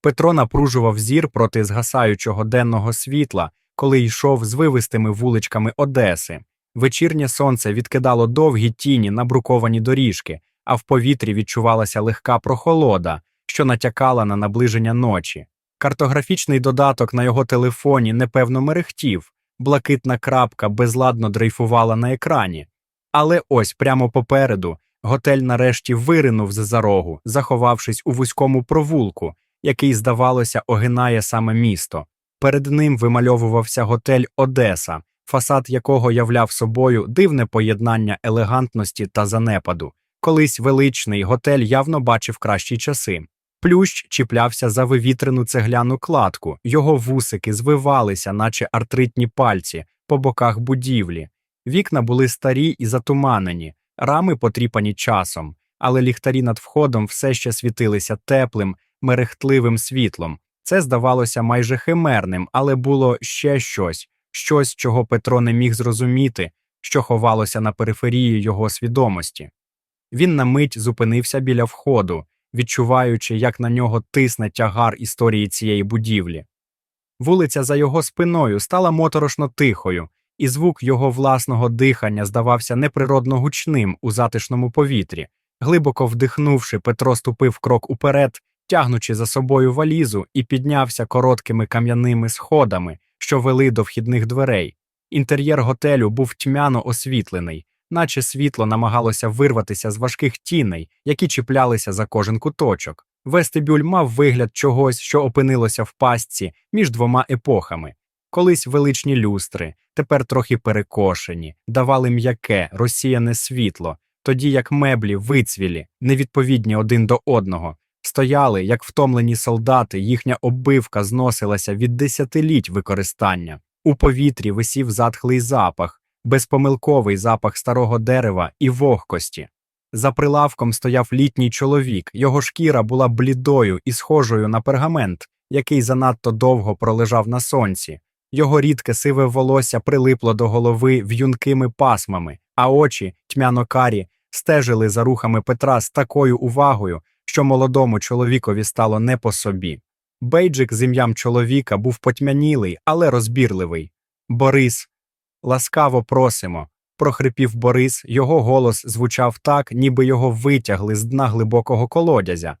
Петро напружував зір проти згасаючого денного світла, коли йшов з вивистими вуличками Одеси. Вечірнє сонце відкидало довгі тіні на бруковані доріжки, а в повітрі відчувалася легка прохолода, що натякала на наближення ночі. Картографічний додаток на його телефоні непевно мерехтів, блакитна крапка безладно дрейфувала на екрані. Але ось прямо попереду готель нарешті виринув з за рогу, заховавшись у вузькому провулку, який, здавалося, огинає саме місто. Перед ним вимальовувався готель Одеса, фасад якого являв собою дивне поєднання елегантності та занепаду. Колись величний готель явно бачив кращі часи. Плющ чіплявся за вивітрену цегляну кладку, його вусики звивалися, наче артритні пальці, по боках будівлі. Вікна були старі і затуманені, рами потріпані часом, але ліхтарі над входом все ще світилися теплим, мерехтливим світлом. Це здавалося майже химерним, але було ще щось, щось, чого Петро не міг зрозуміти, що ховалося на периферії його свідомості. Він на мить зупинився біля входу, відчуваючи, як на нього тисне тягар історії цієї будівлі. Вулиця за його спиною стала моторошно тихою, і звук його власного дихання здавався неприродно гучним у затишному повітрі. Глибоко вдихнувши, Петро ступив крок уперед, тягнучи за собою валізу, і піднявся короткими кам'яними сходами, що вели до вхідних дверей. Інтер'єр готелю був тьмяно освітлений, наче світло намагалося вирватися з важких тіней, які чіплялися за кожен куточок. Вестибюль мав вигляд чогось, що опинилося в пастці між двома епохами. Колись величні люстри, тепер трохи перекошені, давали м'яке, розсіяне світло, тоді як меблі вицвілі, невідповідні один до одного, стояли, як втомлені солдати, їхня оббивка зносилася від десятиліть використання. У повітрі висів затхлий запах, безпомилковий запах старого дерева і вогкості. За прилавком стояв літній чоловік, його шкіра була блідою і схожою на пергамент, який занадто довго пролежав на сонці. Його рідке сиве волосся прилипло до голови в'юнкими пасмами, а очі, тьмяно карі, стежили за рухами Петра з такою увагою, що молодому чоловікові стало не по собі. Бейджик з ім'ям чоловіка був потьмянілий, але розбірливий. Борис, ласкаво просимо. прохрипів Борис, його голос звучав так, ніби його витягли з дна глибокого колодязя.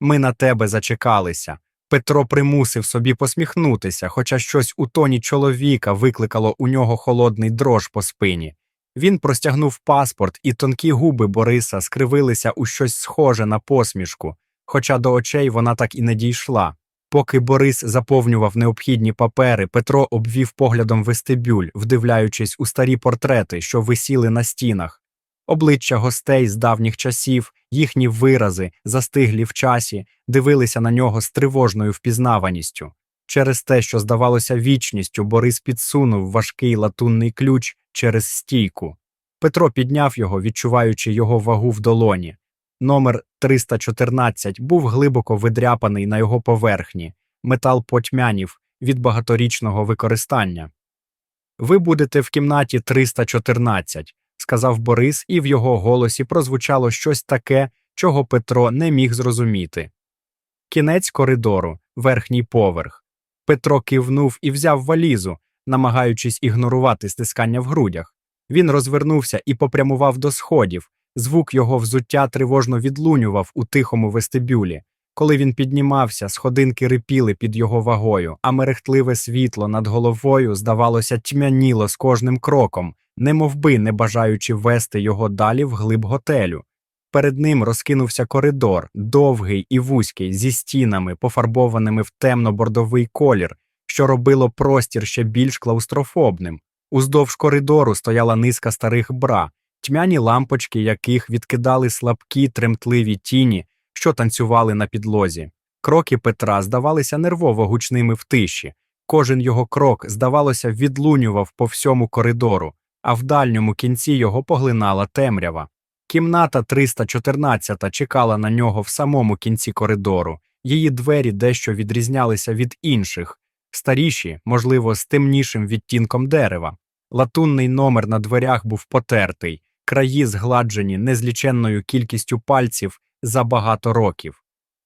Ми на тебе зачекалися. Петро примусив собі посміхнутися, хоча щось у тоні чоловіка викликало у нього холодний дрож по спині. Він простягнув паспорт, і тонкі губи Бориса скривилися у щось схоже на посмішку, хоча до очей вона так і не дійшла. Поки Борис заповнював необхідні папери, Петро обвів поглядом вестибюль, вдивляючись у старі портрети, що висіли на стінах. Обличчя гостей з давніх часів, їхні вирази, застиглі в часі, дивилися на нього з тривожною впізнаваністю. Через те, що здавалося вічністю, Борис підсунув важкий латунний ключ через стійку. Петро підняв його, відчуваючи його вагу в долоні. Номер 314 був глибоко видряпаний на його поверхні, метал потьмянів від багаторічного використання. Ви будете в кімнаті 314, сказав Борис, і в його голосі прозвучало щось таке, чого Петро не міг зрозуміти. Кінець коридору, верхній поверх. Петро кивнув і взяв валізу, намагаючись ігнорувати стискання в грудях. Він розвернувся і попрямував до сходів. Звук його взуття тривожно відлунював у тихому вестибюлі. Коли він піднімався, сходинки рипіли під його вагою, а мерехтливе світло над головою, здавалося, тьмяніло з кожним кроком, немовби не бажаючи вести його далі в глиб готелю. Перед ним розкинувся коридор, довгий і вузький, зі стінами, пофарбованими в темно-бордовий колір, що робило простір ще більш клаустрофобним. Уздовж коридору стояла низка старих бра, тьмяні лампочки яких відкидали слабкі тремтливі тіні, що танцювали на підлозі. Кроки Петра здавалися нервово гучними в тиші. Кожен його крок, здавалося, відлунював по всьому коридору, а в дальньому кінці його поглинала темрява. Кімната 314 чекала на нього в самому кінці коридору. Її двері дещо відрізнялися від інших, старіші, можливо, з темнішим відтінком дерева. Латунний номер на дверях був потертий, краї згладжені незліченною кількістю пальців за багато років.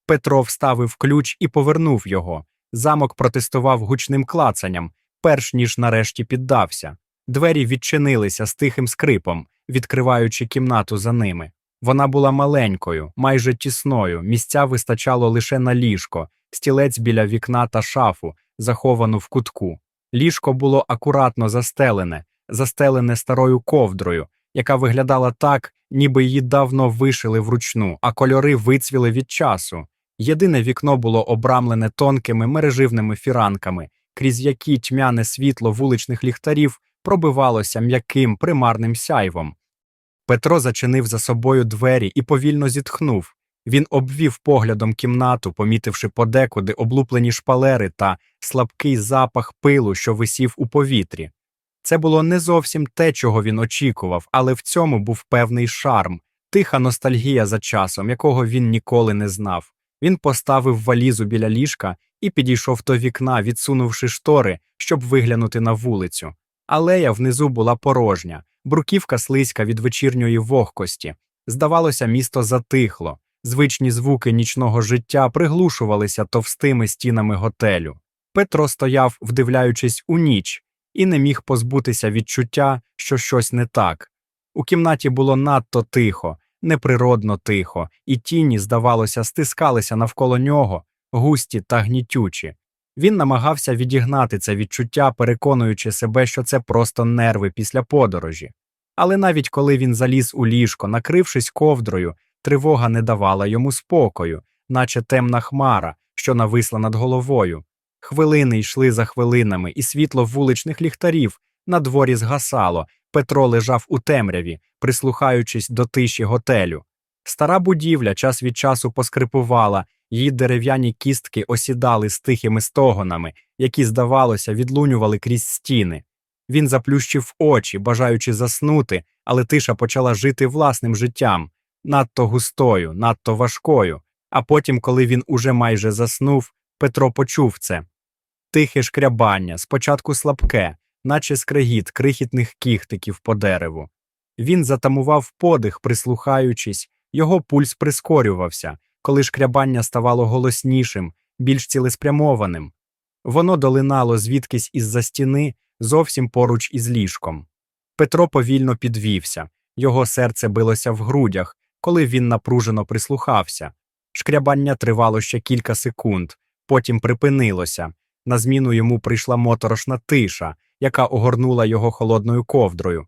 Петро вставив ключ і повернув його. Замок протестував гучним клацанням, перш ніж нарешті піддався. Двері відчинилися з тихим скрипом, відкриваючи кімнату за ними. Вона була маленькою, майже тісною, місця вистачало лише на ліжко, стілець біля вікна та шафу, заховану в кутку. Ліжко було акуратно застелене, застелене старою ковдрою, яка виглядала так, ніби її давно вишили вручну, а кольори вицвіли від часу. Єдине вікно було обрамлене тонкими мереживними фіранками, крізь які тьмяне світло вуличних ліхтарів пробивалося м'яким примарним сяйвом. Петро зачинив за собою двері і повільно зітхнув. Він обвів поглядом кімнату, помітивши подекуди облуплені шпалери та слабкий запах пилу, що висів у повітрі. Це було не зовсім те, чого він очікував, але в цьому був певний шарм, тиха ностальгія за часом, якого він ніколи не знав. Він поставив валізу біля ліжка і підійшов до вікна, відсунувши штори, щоб виглянути на вулицю. Алея внизу була порожня, бруківка слизька від вечірньої вогкості. Здавалося, місто затихло, звичні звуки нічного життя приглушувалися товстими стінами готелю. Петро стояв, вдивляючись у ніч, і не міг позбутися відчуття, що щось не так. У кімнаті було надто тихо, неприродно тихо, і тіні, здавалося, стискалися навколо нього, густі та гнітючі. Він намагався відігнати це відчуття, переконуючи себе, що це просто нерви після подорожі. Але навіть коли він заліз у ліжко, накрившись ковдрою, тривога не давала йому спокою, наче темна хмара, що нависла над головою. Хвилини йшли за хвилинами, і світло вуличних ліхтарів на дворі згасало. Петро лежав у темряві, прислухаючись до тиші готелю. Стара будівля час від часу поскрипувала, її дерев'яні кістки осідали з тихими стогонами, які, здавалося, відлунювали крізь стіни. Він заплющив очі, бажаючи заснути, але тиша почала жити власним життям, надто густою, надто важкою. А потім, коли він уже майже заснув, Петро почув це тихе шкрябання, спочатку слабке, наче скрегіт крихітних кіхтиків по дереву. Він затамував подих, прислухаючись, його пульс прискорювався, коли шкрябання ставало голоснішим, більш цілеспрямованим. Воно долинало звідкись із-за стіни, зовсім поруч із ліжком. Петро повільно підвівся, його серце билося в грудях, коли він напружено прислухався. Шкрябання тривало ще кілька секунд, потім припинилося. На зміну йому прийшла моторошна тиша, яка огорнула його холодною ковдрою.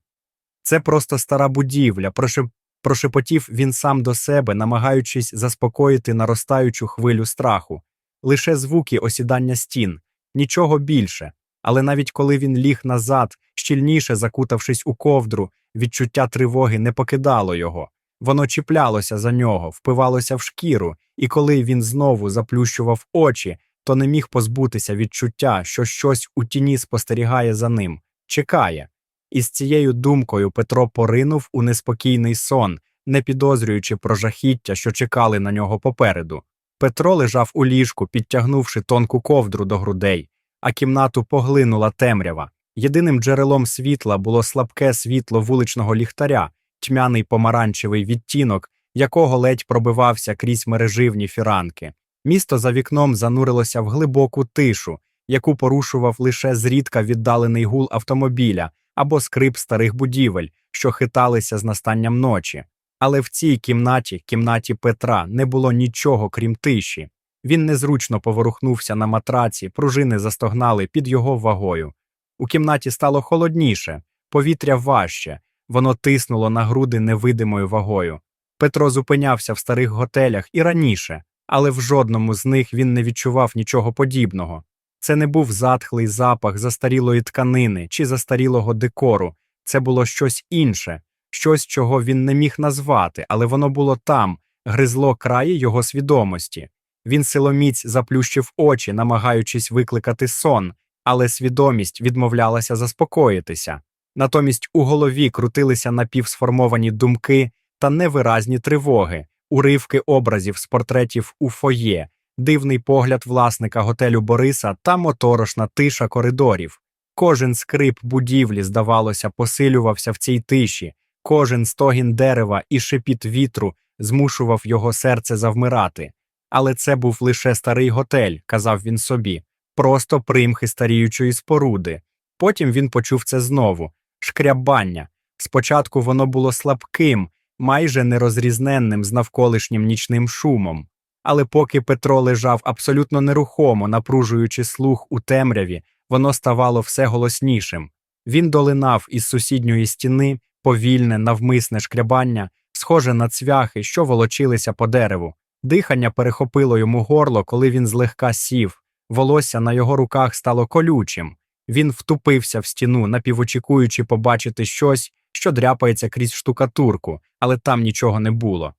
Це просто стара будівля, прошеп... прошепотів він сам до себе, намагаючись заспокоїти наростаючу хвилю страху, лише звуки осідання стін, нічого більше. Але навіть коли він ліг назад, щільніше закутавшись у ковдру, відчуття тривоги не покидало його. Воно чіплялося за нього, впивалося в шкіру, і коли він знову заплющував очі, то не міг позбутися відчуття, що щось у тіні спостерігає за ним, чекає. І з цією думкою Петро поринув у неспокійний сон, не підозрюючи про жахіття, що чекали на нього попереду. Петро лежав у ліжку, підтягнувши тонку ковдру до грудей, а кімнату поглинула темрява. Єдиним джерелом світла було слабке світло вуличного ліхтаря, тьмяний помаранчевий відтінок, якого ледь пробивався крізь мереживні фіранки. Місто за вікном занурилося в глибоку тишу, яку порушував лише зрідка віддалений гул автомобіля або скрип старих будівель, що хиталися з настанням ночі. Але в цій кімнаті, кімнаті Петра, не було нічого крім тиші. Він незручно поворухнувся на матраці, пружини застогнали під його вагою. У кімнаті стало холодніше, повітря важче, воно тиснуло на груди невидимою вагою. Петро зупинявся в старих готелях і раніше, але в жодному з них він не відчував нічого подібного. Це не був затхлий запах застарілої тканини чи застарілого декору, це було щось інше, щось, чого він не міг назвати, але воно було там, гризло краї його свідомості. Він силоміць заплющив очі, намагаючись викликати сон, але свідомість відмовлялася заспокоїтися. Натомість у голові крутилися напівсформовані думки та невиразні тривоги, уривки образів з портретів у фоє, дивний погляд власника готелю Бориса та моторошна тиша коридорів. Кожен скрип будівлі, здавалося, посилювався в цій тиші, кожен стогін дерева і шепіт вітру змушував його серце завмирати. Але це був лише старий готель, казав він собі, просто примхи старіючої споруди. Потім він почув це знову шкрябання. Спочатку воно було слабким, майже нерозрізненним з навколишнім нічним шумом. Але поки Петро лежав абсолютно нерухомо, напружуючи слух у темряві, воно ставало все голоснішим. Він долинав із сусідньої стіни повільне, навмисне шкрябання, схоже на цвяхи, що волочилися по дереву. Дихання перехопило йому горло, коли він злегка сів. Волосся на його руках стало колючим. Він втупився в стіну, напівочікуючи побачити щось, що дряпається крізь штукатурку, але там нічого не було.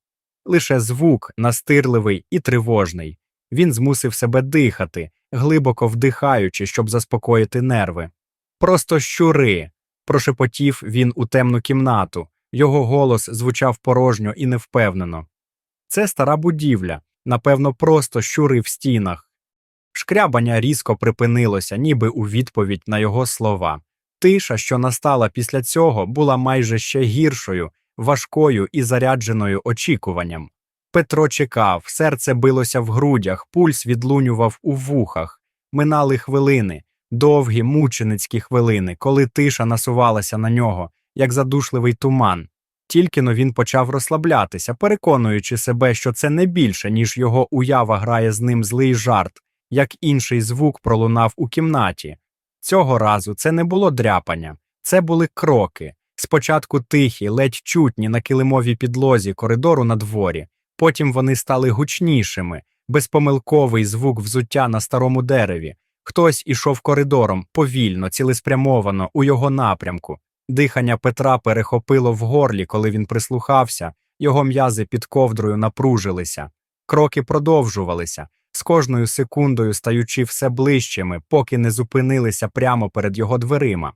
Лише звук, настирливий і тривожний. Він змусив себе дихати, глибоко вдихаючи, щоб заспокоїти нерви. Просто щури. прошепотів він у темну кімнату. Його голос звучав порожньо і невпевнено. Це стара будівля, напевно, просто щури в стінах. Шкрябання різко припинилося, ніби у відповідь на його слова. Тиша, що настала після цього, була майже ще гіршою, важкою і зарядженою очікуванням. Петро чекав, серце билося в грудях, пульс відлунював у вухах. Минали хвилини, довгі мученицькі хвилини, коли тиша насувалася на нього, як задушливий туман. Тільки но він почав розслаблятися, переконуючи себе, що це не більше, ніж його уява грає з ним злий жарт, як інший звук пролунав у кімнаті. Цього разу це не було дряпання, це були кроки. Спочатку тихі, ледь чутні на килимовій підлозі коридору на дворі, потім вони стали гучнішими, безпомилковий звук взуття на старому дереві. Хтось ішов коридором повільно, цілеспрямовано, у його напрямку. Дихання Петра перехопило в горлі, коли він прислухався, його м'язи під ковдрою напружилися. Кроки продовжувалися, з кожною секундою стаючи все ближчими, поки не зупинилися прямо перед його дверима.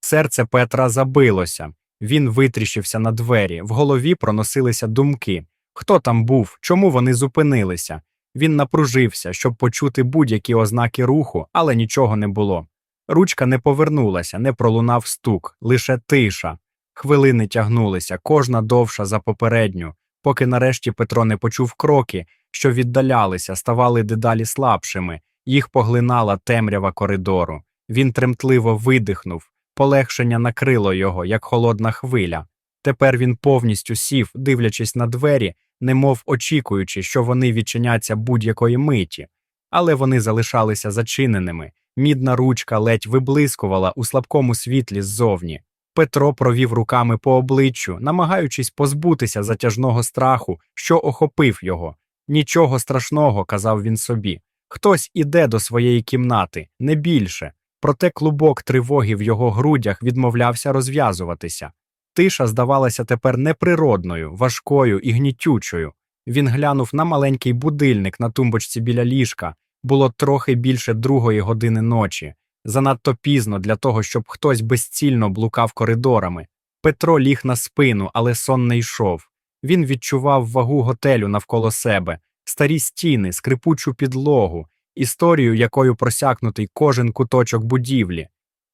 Серце Петра забилося, він витріщився на двері, в голові проносилися думки хто там був, чому вони зупинилися. Він напружився, щоб почути будь-які ознаки руху, але нічого не було. Ручка не повернулася, не пролунав стук, лише тиша. Хвилини тягнулися, кожна довша за попередню, поки нарешті Петро не почув кроки, що віддалялися, ставали дедалі слабшими, їх поглинала темрява коридору. Він тремтливо видихнув, полегшення накрило його, як холодна хвиля. Тепер він повністю сів, дивлячись на двері, немов очікуючи, що вони відчиняться будь-якої миті, але вони залишалися зачиненими. Мідна ручка ледь виблискувала у слабкому світлі ззовні. Петро провів руками по обличчю, намагаючись позбутися затяжного страху, що охопив його. Нічого страшного, казав він собі. Хтось іде до своєї кімнати, не більше. Проте клубок тривоги в його грудях відмовлявся розв'язуватися. Тиша здавалася тепер неприродною, важкою і гнітючою. Він глянув на маленький будильник на тумбочці біля ліжка. Було трохи більше другої години ночі, занадто пізно для того, щоб хтось безцільно блукав коридорами. Петро ліг на спину, але сон не йшов. Він відчував вагу готелю навколо себе, старі стіни, скрипучу підлогу, історію, якою просякнутий кожен куточок будівлі.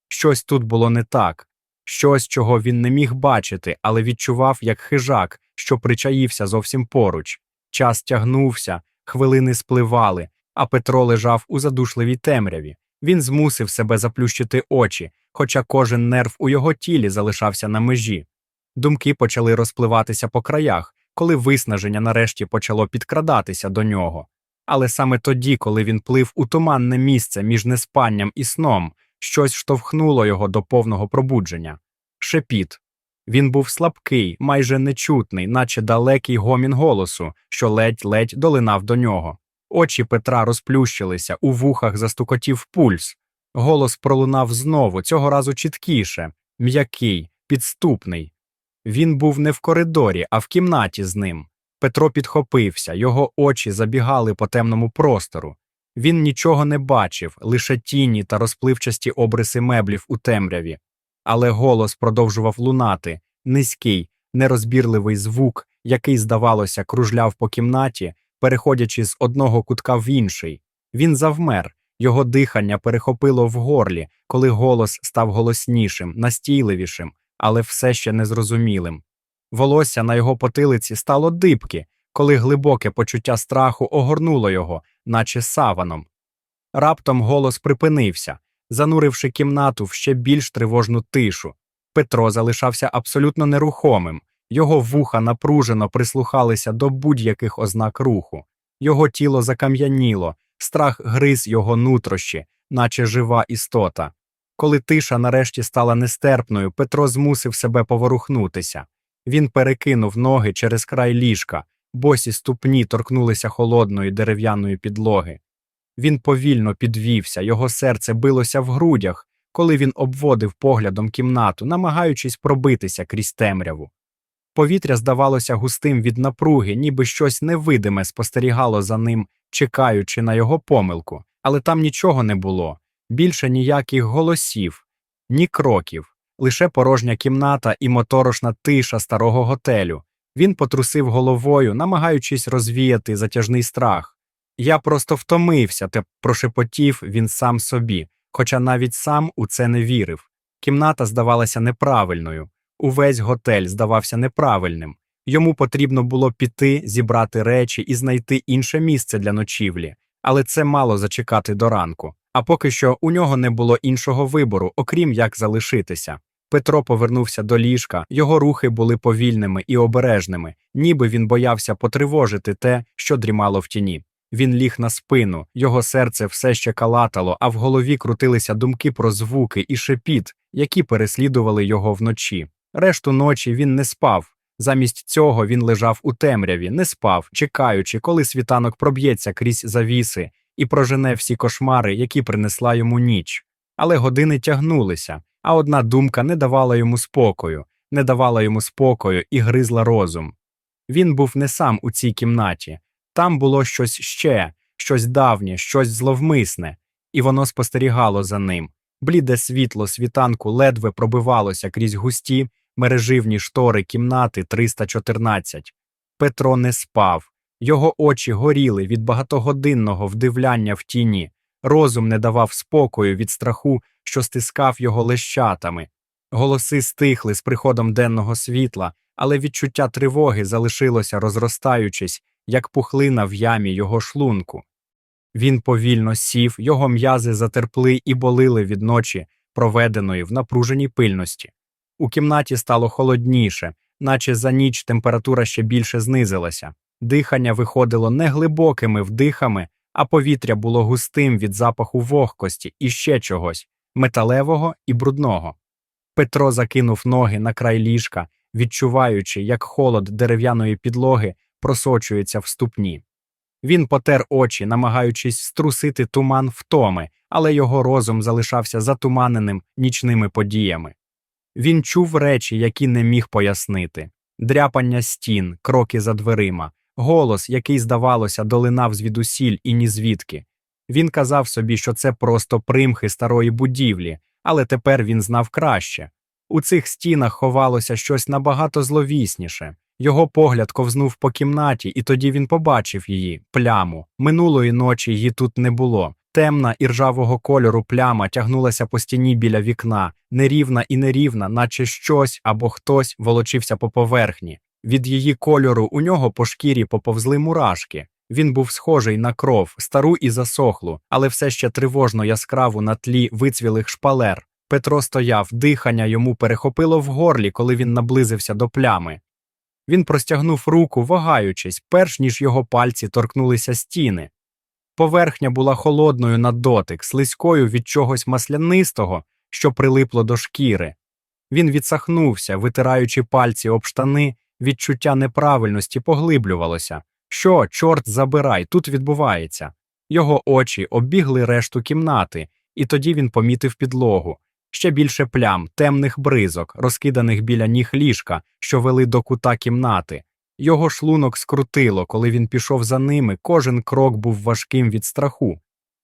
Щось тут було не так, щось, чого він не міг бачити, але відчував як хижак, що причаївся зовсім поруч. Час тягнувся, хвилини спливали, а Петро лежав у задушливій темряві. Він змусив себе заплющити очі, хоча кожен нерв у його тілі залишався на межі. Думки почали розпливатися по краях, коли виснаження нарешті почало підкрадатися до нього. Але саме тоді, коли він плив у туманне місце між неспанням і сном, щось штовхнуло його до повного пробудження. Шепіт. Він був слабкий, майже нечутний, наче далекий гомін голосу, що ледь-ледь долинав до нього. Очі Петра розплющилися, у вухах застукотів пульс. Голос пролунав знову, цього разу чіткіше, м'який, підступний. Він був не в коридорі, а в кімнаті з ним. Петро підхопився, його очі забігали по темному простору. Він нічого не бачив, лише тіні та розпливчасті обриси меблів у темряві. Але голос продовжував лунати низький, нерозбірливий звук, який, здавалося, кружляв по кімнаті, переходячи з одного кутка в інший. Він завмер, його дихання перехопило в горлі, коли голос став голоснішим, настійливішим, але все ще незрозумілим. Волосся на його потилиці стало дибки, коли глибоке почуття страху огорнуло його, наче саваном. Раптом голос припинився, зануривши кімнату в ще більш тривожну тишу. Петро залишався абсолютно нерухомим, його вуха напружено прислухалися до будь-яких ознак руху, його тіло закам'яніло, страх гриз його нутрощі, наче жива істота. Коли тиша нарешті стала нестерпною, Петро змусив себе поворухнутися. Він перекинув ноги через край ліжка, босі ступні торкнулися холодної дерев'яної підлоги. Він повільно підвівся, його серце билося в грудях, коли він обводив поглядом кімнату, намагаючись пробитися крізь темряву. Повітря здавалося густим від напруги, ніби щось невидиме спостерігало за ним, чекаючи на його помилку, але там нічого не було, більше ніяких голосів, ні кроків, лише порожня кімната і моторошна тиша старого готелю. Він потрусив головою, намагаючись розвіяти затяжний страх. Я просто втомився, та прошепотів він сам собі, хоча навіть сам у це не вірив. Кімната здавалася неправильною, увесь готель здавався неправильним. Йому потрібно було піти, зібрати речі і знайти інше місце для ночівлі, але це мало зачекати до ранку. А поки що у нього не було іншого вибору, окрім як залишитися. Петро повернувся до ліжка, його рухи були повільними і обережними, ніби він боявся потривожити те, що дрімало в тіні. Він ліг на спину, його серце все ще калатало, а в голові крутилися думки про звуки і шепіт, які переслідували його вночі. Решту ночі він не спав. Замість цього він лежав у темряві, не спав, чекаючи, коли світанок проб'ється крізь завіси і прожене всі кошмари, які принесла йому ніч. Але години тягнулися, а одна думка не давала йому спокою, не давала йому спокою і гризла розум. Він був не сам у цій кімнаті. Там було щось ще, щось давнє, щось зловмисне, і воно спостерігало за ним. Бліде світло світанку ледве пробивалося крізь густі мереживні штори кімнати 314. Петро не спав, його очі горіли від багатогодинного вдивляння в тіні, розум не давав спокою від страху, що стискав його лещатами. Голоси стихли з приходом денного світла, але відчуття тривоги залишилося розростаючись, як пухлина в ямі його шлунку. Він повільно сів, його м'язи затерпли і болили від ночі, проведеної в напруженій пильності. У кімнаті стало холодніше, наче за ніч температура ще більше знизилася. Дихання виходило не глибокими вдихами, а повітря було густим від запаху вогкості і ще чогось металевого і брудного. Петро закинув ноги на край ліжка, відчуваючи, як холод дерев'яної підлоги просочується в ступні. Він потер очі, намагаючись струсити туман втоми, але його розум залишався затуманеним нічними подіями. Він чув речі, які не міг пояснити дряпання стін, кроки за дверима, голос, який, здавалося, долинав звідусіль і нізвідки. Він казав собі, що це просто примхи старої будівлі, але тепер він знав краще. У цих стінах ховалося щось набагато зловісніше. Його погляд ковзнув по кімнаті, і тоді він побачив її пляму. Минулої ночі її тут не було. Темна і ржавого кольору пляма тягнулася по стіні біля вікна, нерівна і нерівна, наче щось або хтось волочився по поверхні. Від її кольору у нього по шкірі поповзли мурашки. Він був схожий на кров, стару і засохлу, але все ще тривожно яскраву на тлі вицвілих шпалер. Петро стояв, дихання йому перехопило в горлі, коли він наблизився до плями. Він простягнув руку, вагаючись, перш ніж його пальці торкнулися стіни. Поверхня була холодною на дотик, слизькою від чогось маслянистого, що прилипло до шкіри. Він відсахнувся, витираючи пальці об штани, відчуття неправильності поглиблювалося. Що, чорт забирай, тут відбувається. Його очі оббігли решту кімнати, і тоді він помітив підлогу. Ще більше плям, темних бризок, розкиданих біля ніг ліжка, що вели до кута кімнати. Його шлунок скрутило, коли він пішов за ними, кожен крок був важким від страху.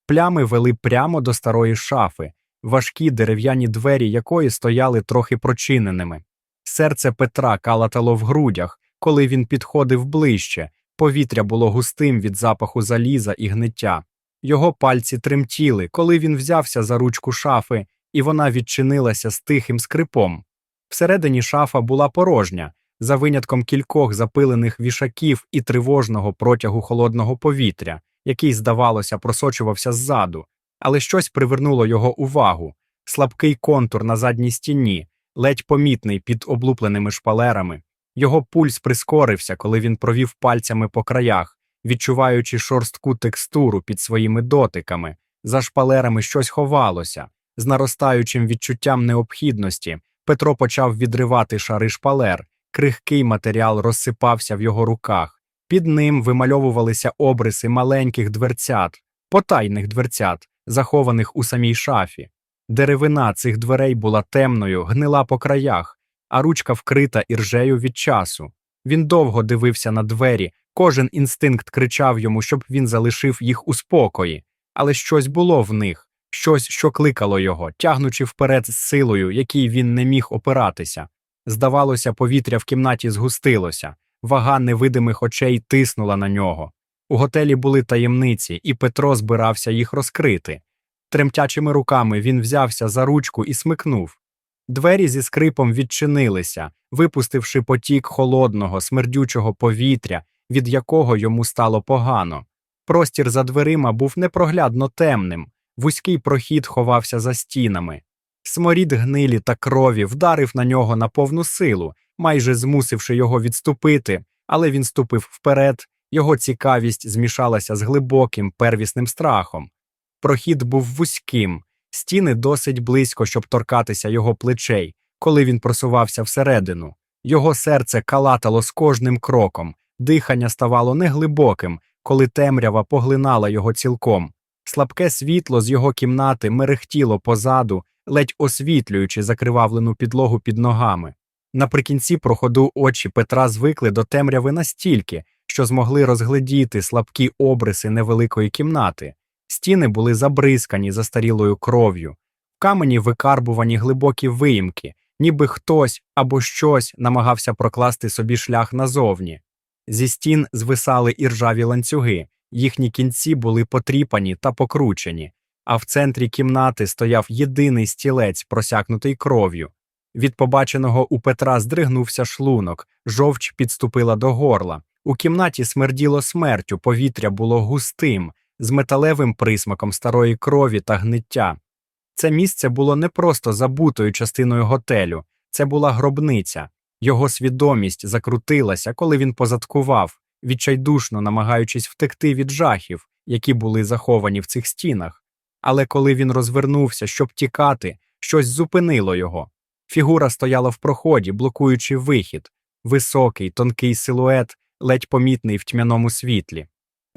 Плями вели прямо до старої шафи, важкі дерев'яні двері якої стояли трохи прочиненими. Серце Петра калатало в грудях, коли він підходив ближче, повітря було густим від запаху заліза і гниття. Його пальці тремтіли, коли він взявся за ручку шафи, і вона відчинилася з тихим скрипом. Всередині шафа була порожня, за винятком кількох запилених вішаків і тривожного протягу холодного повітря, який, здавалося, просочувався ззаду, але щось привернуло його увагу слабкий контур на задній стіні, ледь помітний під облупленими шпалерами. Його пульс прискорився, коли він провів пальцями по краях, відчуваючи шорстку текстуру під своїми дотиками. За шпалерами щось ховалося. З наростаючим відчуттям необхідності Петро почав відривати шари шпалер, крихкий матеріал розсипався в його руках. Під ним вимальовувалися обриси маленьких дверцят, потайних дверцят, захованих у самій шафі. Деревина цих дверей була темною, гнила по краях, а ручка вкрита іржею від часу. Він довго дивився на двері, кожен інстинкт кричав йому, щоб він залишив їх у спокої, але щось було в них, щось, що кликало його, тягнучи вперед з силою, якій він не міг опиратися. Здавалося, повітря в кімнаті згустилося, вага невидимих очей тиснула на нього. У готелі були таємниці, і Петро збирався їх розкрити. Тремтячими руками він взявся за ручку і смикнув. Двері зі скрипом відчинилися, випустивши потік холодного, смердючого повітря, від якого йому стало погано. Простір за дверима був непроглядно темним, вузький прохід ховався за стінами. Сморід гнилі та крові вдарив на нього на повну силу, майже змусивши його відступити, але він ступив вперед, його цікавість змішалася з глибоким первісним страхом. Прохід був вузьким, стіни досить близько, щоб торкатися його плечей, коли він просувався всередину. Його серце калатало з кожним кроком, дихання ставало неглибоким, коли темрява поглинала його цілком. Слабке світло з його кімнати мерехтіло позаду, ледь освітлюючи закривавлену підлогу під ногами. Наприкінці проходу очі Петра звикли до темряви настільки, що змогли розгледіти слабкі обриси невеликої кімнати. Стіни були забризкані застарілою кров'ю, в камені викарбувані глибокі виїмки, ніби хтось або щось намагався прокласти собі шлях назовні. Зі стін звисали іржаві ланцюги, їхні кінці були потріпані та покручені, а в центрі кімнати стояв єдиний стілець, просякнутий кров'ю. Від побаченого у Петра здригнувся шлунок, жовч підступила до горла. У кімнаті смерділо смертю, повітря було густим, з металевим присмаком старої крові та гниття. Це місце було не просто забутою частиною готелю, це була гробниця. Його свідомість закрутилася, коли він позадкував, відчайдушно намагаючись втекти від жахів, які були заховані в цих стінах. Але коли він розвернувся, щоб тікати, щось зупинило його. Фігура стояла в проході, блокуючи вихід, високий, тонкий силует, ледь помітний в тьмяному світлі.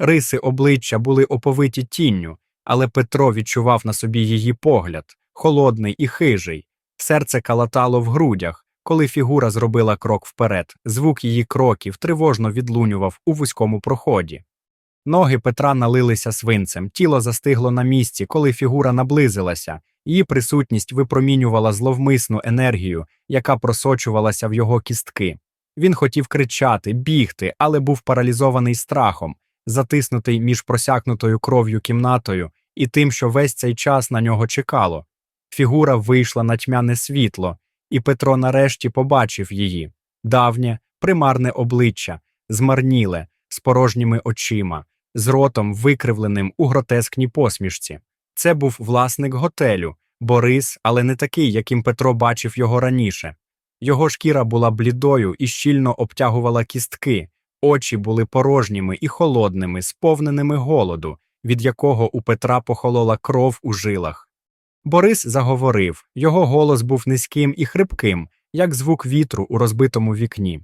Риси обличчя були оповиті тінню, але Петро відчував на собі її погляд, холодний і хижий. Серце калатало в грудях, коли фігура зробила крок вперед. Звук її кроків тривожно відлунював у вузькому проході. Ноги Петра налилися свинцем, тіло застигло на місці, коли фігура наблизилася, її присутність випромінювала зловмисну енергію, яка просочувалася в його кістки. Він хотів кричати, бігти, але був паралізований страхом, затиснутий між просякнутою кров'ю кімнатою і тим, що весь цей час на нього чекало. Фігура вийшла на тьмяне світло, і Петро нарешті побачив її давнє, примарне обличчя, змарніле, з порожніми очима, з ротом, викривленим у гротескній посмішці. Це був власник готелю, Борис, але не такий, яким Петро бачив його раніше. Його шкіра була блідою і щільно обтягувала кістки, очі були порожніми і холодними, сповненими голоду, від якого у Петра похолола кров у жилах. Борис заговорив, його голос був низьким і хрипким, як звук вітру у розбитому вікні.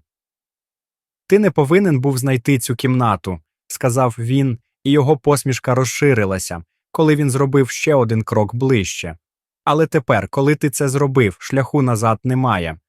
Ти не повинен був знайти цю кімнату, сказав він, і його посмішка розширилася, коли він зробив ще один крок ближче. Але тепер, коли ти це зробив, шляху назад немає.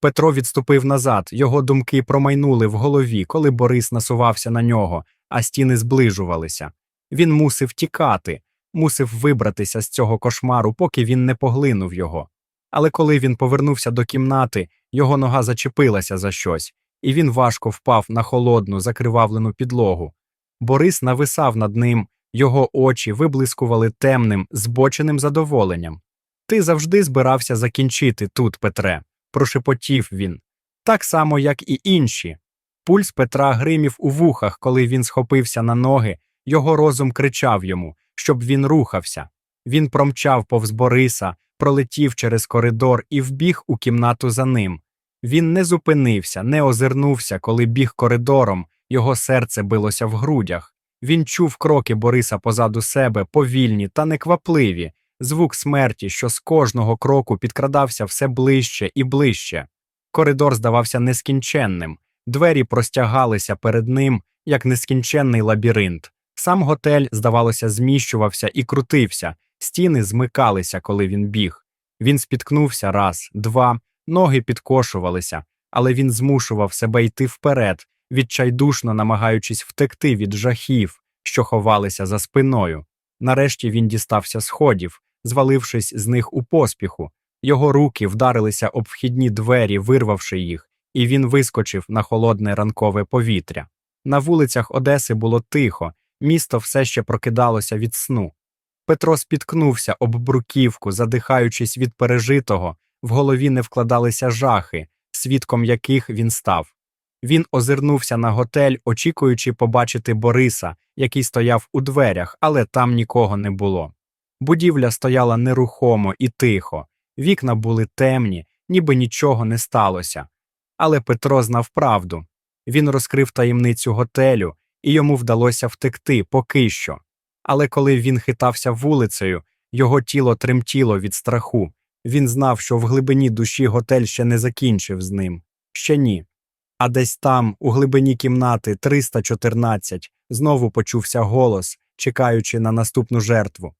Петро відступив назад, його думки промайнули в голові, коли Борис насувався на нього, а стіни зближувалися. Він мусив тікати, мусив вибратися з цього кошмару, поки він не поглинув його. Але коли він повернувся до кімнати, його нога зачепилася за щось, і він важко впав на холодну, закривавлену підлогу. Борис нависав над ним, його очі виблискували темним, збоченим задоволенням. Ти завжди збирався закінчити тут, Петре, прошепотів він. так само, як і інші. Пульс Петра гримів у вухах, коли він схопився на ноги, його розум кричав йому, щоб він рухався. Він промчав повз Бориса, пролетів через коридор і вбіг у кімнату за ним. Він не зупинився, не озирнувся, коли біг коридором, його серце билося в грудях. Він чув кроки Бориса позаду себе, повільні та неквапливі, звук смерті, що з кожного кроку підкрадався все ближче і ближче. Коридор здавався нескінченним, двері простягалися перед ним, як нескінченний лабіринт. Сам готель, здавалося, зміщувався і крутився, стіни змикалися, коли він біг. Він спіткнувся раз, два, ноги підкошувалися, але він змушував себе йти вперед, відчайдушно намагаючись втекти від жахів, що ховалися за спиною. Нарешті він дістався сходів, звалившись з них у поспіху. Його руки вдарилися об вхідні двері, вирвавши їх, і він вискочив на холодне ранкове повітря. На вулицях Одеси було тихо, місто все ще прокидалося від сну. Петро спіткнувся об бруківку, задихаючись від пережитого, в голові не вкладалися жахи, свідком яких він став. Він озирнувся на готель, очікуючи побачити Бориса, який стояв у дверях, але там нікого не було. Будівля стояла нерухомо і тихо, вікна були темні, ніби нічого не сталося. Але Петро знав правду. Він розкрив таємницю готелю, і йому вдалося втекти поки що. Але коли він хитався вулицею, його тіло тремтіло від страху. Він знав, що в глибині душі готель ще не закінчив з ним. Ще ні. А десь там, у глибині кімнати 314, знову почувся голос, чекаючи на наступну жертву.